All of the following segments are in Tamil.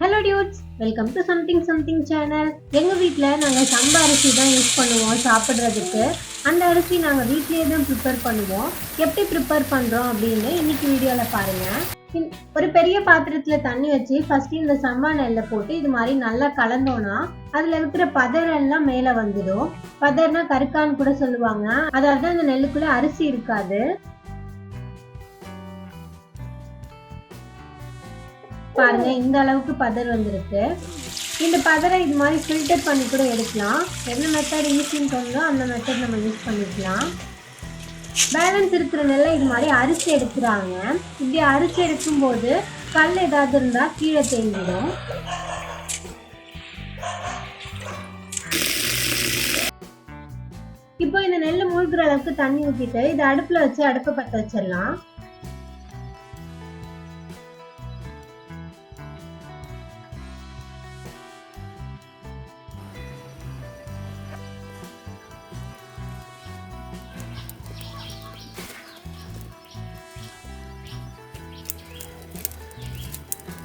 Hello dudes welcome to something something channel எங்கள் வீட்டில் நாங்கள் சம்பா அரிசி தான் யூஸ் பண்ணுவோம் சாப்பிட்றதுக்கு. அந்த அரிசி நாங்கள் வீட்லேயே தான் ப்ரிப்பேர் பண்ணுவோம். எப்படி ப்ரிப்பேர் பண்ணுறோம் அப்படின்னு இன்னைக்கு வீடியோவில் பாருங்கள் ஒரு பெரிய பாத்திரத்தில் தண்ணி வச்சு ஃபஸ்ட்டு இந்த சம்பா நெல்லை போட்டு இது மாதிரி நல்லா கலந்தோன்னா அதில் இருக்கிற பதர் எல்லாம் மேலே வந்துடும். பதர்னா கருக்கான்னு கூட சொல்லுவாங்க. அதாவது அந்த நெல்லுக்குள்ளே அரிசி இருக்காது. பாருங்க இந்த அளவுக்கு பதர் வந்திருக்கு. இந்த பதரை இது மாதிரி ஃபில்டர் பண்ணி கூட எடுக்கலாம். என்ன மெத்தட் ஈஸின்னு தோணுதோ அந்த மெத்தட் நம்ம யூஸ் பண்ணிக்கலாம். பேலன்ஸ் இருக்கிற நெல்லை இது மாதிரி அரிசி எடுக்கிறாங்க. இப்படி அரிசி எடுக்கும்போது கல் ஏதாவது இருந்தால் கீழே தேங்கிடும். இப்போ இந்த நெல் மூழ்கிற அளவுக்கு தண்ணி ஊற்றிட்டு இதை அடுப்பில் வச்சு அடுப்பை பற்ற வச்சிடலாம்.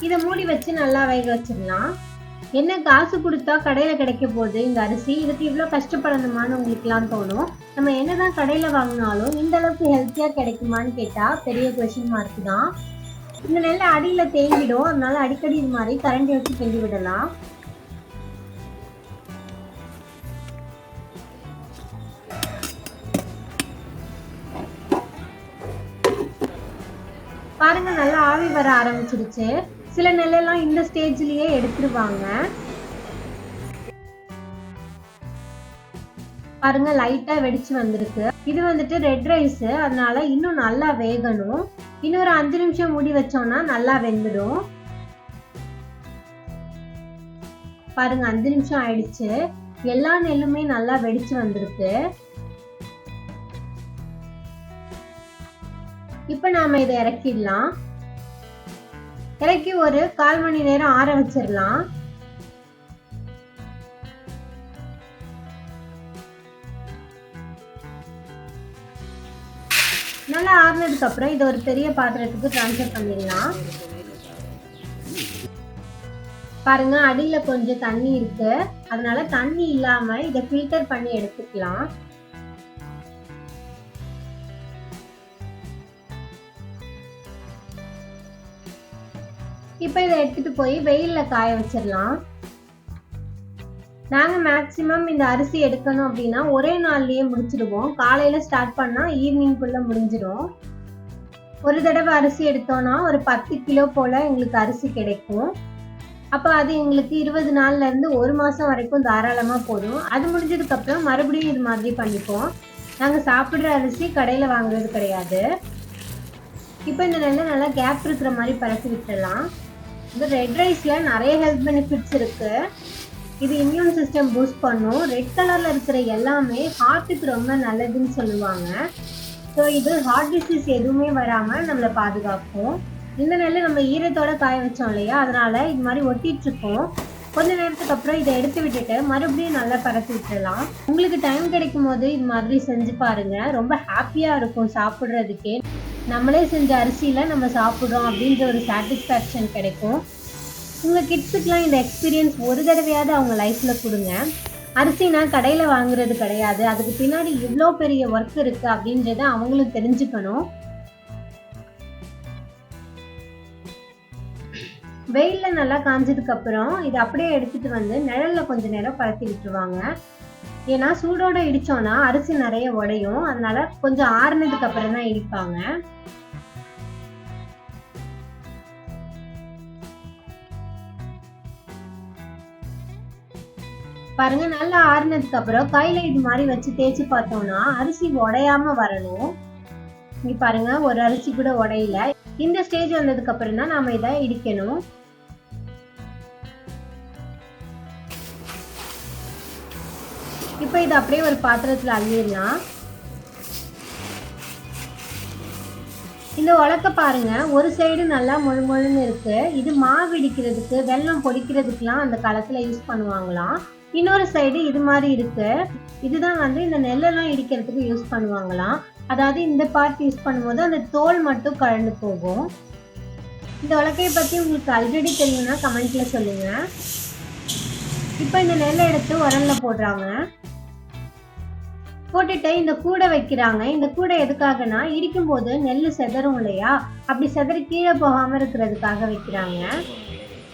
இதை மூடி வச்சு நல்லா வேக வச்சிடலாம். என்ன காசு கொடுத்தா கடையில் கிடைக்க போகுது. இந்த அரிசி இதுக்கு இவ்வளோ கஷ்டப்படணுமான்னு உங்களுக்குலாம் தோணும். நம்ம என்ன தான் கடையில் வாங்கினாலும் இந்த அளவுக்கு ஹெல்த்தியாக கிடைக்குமான்னு கேட்டால் பெரிய கொஷின் மார்க் தான். இந்த நெல்லை அடியில் தேங்கிடும். அதனால அடிக்கடி இது மாதிரி கரண்டி வச்சு கிண்டி விடலாம். பாருங்க நல்லா ஆவி வர ஆரம்பிச்சிருச்சு. சில நெல்லெல்லாம் இந்த ஸ்டேஜ்லயே எடுத்துருவாங்க. பாருங்க லைட்டா வெடிச்சு வந்திருக்கு. இது வந்துட்டு ரெட் ரைஸ் அதனால இன்னும் நல்லா வேகணும். இன்னொரு அஞ்சு நிமிஷம் மூடி வச்சோம்னா நல்லா வெந்துடும். பாருங்க அஞ்சு நிமிஷம் ஆயிடுச்சு. எல்லா நெல்லுமே நல்லா வெடிச்சு வந்திருக்கு. இப்ப நாம இதை இறக்கிடலாம். இறக்கி ஒரு கால் மணி நேரம் ஆற வச்சிடலாம். நல்லா ஆறுனதுக்கு அப்புறம் இதை ஒரு பெரிய பாத்திரத்துக்கு ட்ரான்ஸ்ஃபர் பண்ணிடலாம். பாருங்க அடியில் கொஞ்சம் தண்ணி இருக்கு. அதனால தண்ணி இல்லாம இதை ஃபில்டர் பண்ணி எடுத்துக்கலாம். இப்போ இதை எடுத்துட்டு போய் வெயிலில் காய வச்சிடலாம். நாங்கள் மேக்ஸிமம் இந்த அரிசி எடுக்கணும் அப்படின்னா ஒரே நாள்லயே முடிச்சிடுவோம். காலையில் ஸ்டார்ட் பண்ணால் ஈவினிங்குள்ளே முடிஞ்சிடும். ஒரு தடவை அரிசி எடுத்தோம்னா ஒரு பத்து கிலோ போல் எங்களுக்கு அரிசி கிடைக்கும். அப்போ அது எங்களுக்கு இருபது நாள்லேருந்து ஒரு மாதம் வரைக்கும் தாராளமாக போதும். அது முடிஞ்சதுக்கப்புறம் மறுபடியும் இது மாதிரி பண்ணிப்போம். நாங்கள் சாப்பிட்ற அரிசி கடையில் வாங்குறது கிடையாது. இப்போ இந்த நெல்லை நல்லா கேப் இருக்கிற மாதிரி பரப்பி விட்டுடலாம். இந்த ரெட் ரைஸில் நிறைய ஹெல்த் பெனிஃபிட்ஸ் இருக்குது இது இம்யூன் சிஸ்டம் பூஸ்ட் பண்ணும். ரெட் கலரில் இருக்கிற எல்லாமே ஹார்ட்டுக்கு ரொம்ப நல்லதுன்னு சொல்லுவாங்க. ஸோ இது ஹார்ட் டிசீஸ் எதுவுமே வராமல் நம்மளை பாதுகாக்கும். இந்த நெல் நம்ம ஈரத்தோட காய வச்சோம் இல்லையா? அதனால இது மாதிரி ஒட்டிட்டு இருக்கோம். கொஞ்ச நேரத்துக்கு அப்புறம் இதை எடுத்து விட்டுட்டு மறுபடியும் நல்லா பரப்பி விட்டுடலாம் உங்களுக்கு டைம் கிடைக்கும் போது இது மாதிரி செஞ்சு பாருங்க. ரொம்ப ஹாப்பியாக இருக்கும் சாப்பிட்றதுக்கே. நம்மளே செஞ்ச அரிசியில் நம்ம சாப்பிட்றோம் அப்படின்ற ஒரு சாட்டிஸ்ஃபேக்ஷன் கிடைக்கும். உங்கள் கிட்ஸுக்கெலாம் இந்த எக்ஸ்பீரியன்ஸ் ஒரு தடவையாவது அவங்க லைஃப்பில் கொடுங்க. அரிசினா கடையில் வாங்குறது கிடையாது. அதுக்கு பின்னாடி இவ்வளோ பெரிய ஒர்க் இருக்குது அப்படின்றத அவங்களும் தெரிஞ்சுக்கணும். வெயிலில் நல்லா காஞ்சதுக்கப்புறம் இதை அப்படியே எடுத்துகிட்டு வந்து நிழலில் கொஞ்சம் நேரம் பரத்தி விட்டுருவாங்க. ஏன்னா சூடோட இடிச்சோன்னா அரிசி நிறைய உடையும். அதனால கொஞ்சம் ஆறுனதுக்கு அப்புறம் தான் இடிப்பாங்க. பாருங்க நல்லா ஆறுனதுக்கு அப்புறம் கையில இது மாதிரி வச்சு தேய்ச்சி பார்த்தோம்னா அரிசி உடையாம வரணும். இங்க பாருங்க ஒரு அரிசி கூட உடையல. இந்த ஸ்டேஜ் வந்ததுக்கு அப்புறம் தான் நாம இதை இடிக்கணும். இப்போ இதை அப்படியே ஒரு பாத்திரத்தில் அள்ளிடலாம். இந்த உலக்க பாருங்க ஒரு சைடு நல்லா முழு முழுன்னு இருக்கு. இது மாவு இடிக்கிறதுக்கு வெல்லம் பொடிக்கிறதுக்குலாம் அந்த களத்தில் யூஸ் பண்ணுவாங்களாம். இன்னொரு சைடு இது மாதிரி இருக்கு. இதுதான் வந்து இந்த நெல்லெல்லாம் இடிக்கிறதுக்கு யூஸ் பண்ணுவாங்களாம். அதாவது இந்த பார்ட் யூஸ் பண்ணும்போது அந்த தோல் மட்டும் கலந்து போகும். இந்த உலக்கையை பற்றி உங்களுக்கு ஆல்ரெடி தெரியும்னா கமெண்ட்ல சொல்லுங்க. இப்போ இந்த நெல்லை எடுத்து உரல்ல போடுறாங்க. போட்டுட்டு இந்த கூடை வைக்கிறாங்க. இந்த கூடை எதுக்காகனா இடிக்கும் போது நெல் செதறும் இல்லையா? அப்படி செதறி கீழே போகாம இருக்கிறதுக்காக வைக்கிறாங்க.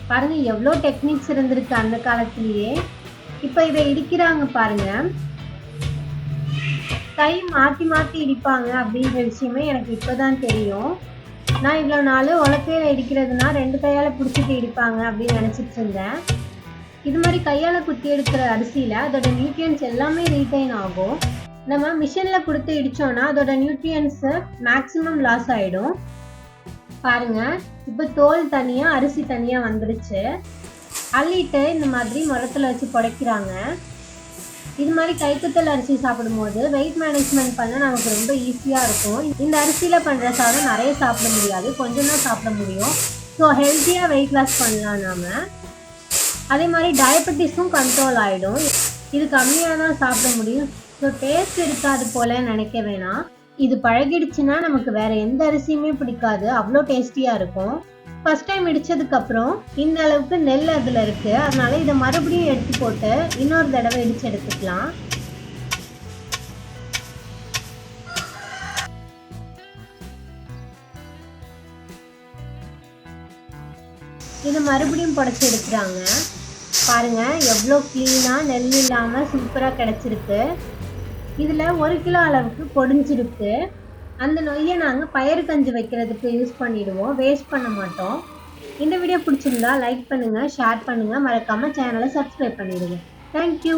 பாருங்க எவ்வளோ டெக்னிக்ஸ் இருந்திருக்கு அந்த காலத்திலேயே. இப்போ இதை இடிக்கிறாங்க பாருங்க. கை மாத்தி மாத்தி இடிப்பாங்க அப்படின்ற விஷயமே எனக்கு இப்பதான் தெரியும். நான் இவ்வளோ நாள் உலக்கையில இடிக்கிறதுனா ரெண்டு கையால பிடிச்சிட்டு இடிப்பாங்க அப்படின்னு நினைச்சிட்டு இருந்தேன். இது மாதிரி கையால குத்தி எடுக்கிற அரிசியில அதோட நியூட்ரியன்ஸ் எல்லாமே ரீட்டைன் ஆகும். நம்ம மிஷினில் கொடுத்து இடிச்சோம்னா அதோட நியூட்ரியன்ஸு மேக்ஸிமம் லாஸ் ஆகிடும் பாருங்க இப்போ தோல் தனியாக அரிசி தனியாக வந்துடுச்சு அள்ளிட்டு இந்த மாதிரி மரத்தில் வச்சு புடைக்கிறாங்க. இது மாதிரி கைக்குத்தல் அரிசி சாப்பிடும்போது வெயிட் மேனேஜ்மெண்ட் பண்ண நமக்கு ரொம்ப ஈஸியாக இருக்கும். இந்த அரிசியில் பண்ணுற சாதம் நிறைய சாப்பிட முடியாது. கொஞ்சம் தான் சாப்பிட முடியும். ஸோ ஹெல்த்தியாக வெயிட் லாஸ் பண்ணலாம் நாம். அதே மாதிரி டயபெட்டிஸும் கண்ட்ரோல் ஆகிடும் இது கம்மியாக தான் சாப்பிட முடியும். ஸோ டேஸ்ட் இருக்காது போல நினைக்க வேணாம். இது பழகிடுச்சுன்னா நமக்கு வேற எந்த அரிசியுமே பிடிக்காது. அவ்வளோ டேஸ்டியாக இருக்கும். ஃபர்ஸ்ட் டைம் இடிச்சதுக்கு அப்புறம் இந்த அளவுக்கு நெல் அதில் இருக்கு. அதனால இதை மறுபடியும் எடுத்து போட்டு இன்னொரு தடவை இடிச்சு எடுத்துக்கலாம். இதை மறுபடியும் புடச்சி எடுக்கிறாங்க. பாருங்க எவ்வளோ க்ளீனாக நெல் இல்லாமல் சூப்பராக கிடச்சிருக்கு. இதில் ஒரு கிலோ அளவுக்கு பொடிஞ்சிருக்கு. அந்த நொய்யை நாங்கள் பயிறு கஞ்சி வைக்கிறதுக்கு யூஸ் பண்ணிடுவோம். வேஸ்ட் பண்ண மாட்டோம். இந்த வீடியோ பிடிச்சிருந்தா லைக் பண்ணுங்கள் ஷேர் பண்ணுங்கள் மறக்காமல் சேனலை சப்ஸ்கிரைப் பண்ணிடுங்க. தேங்க்யூ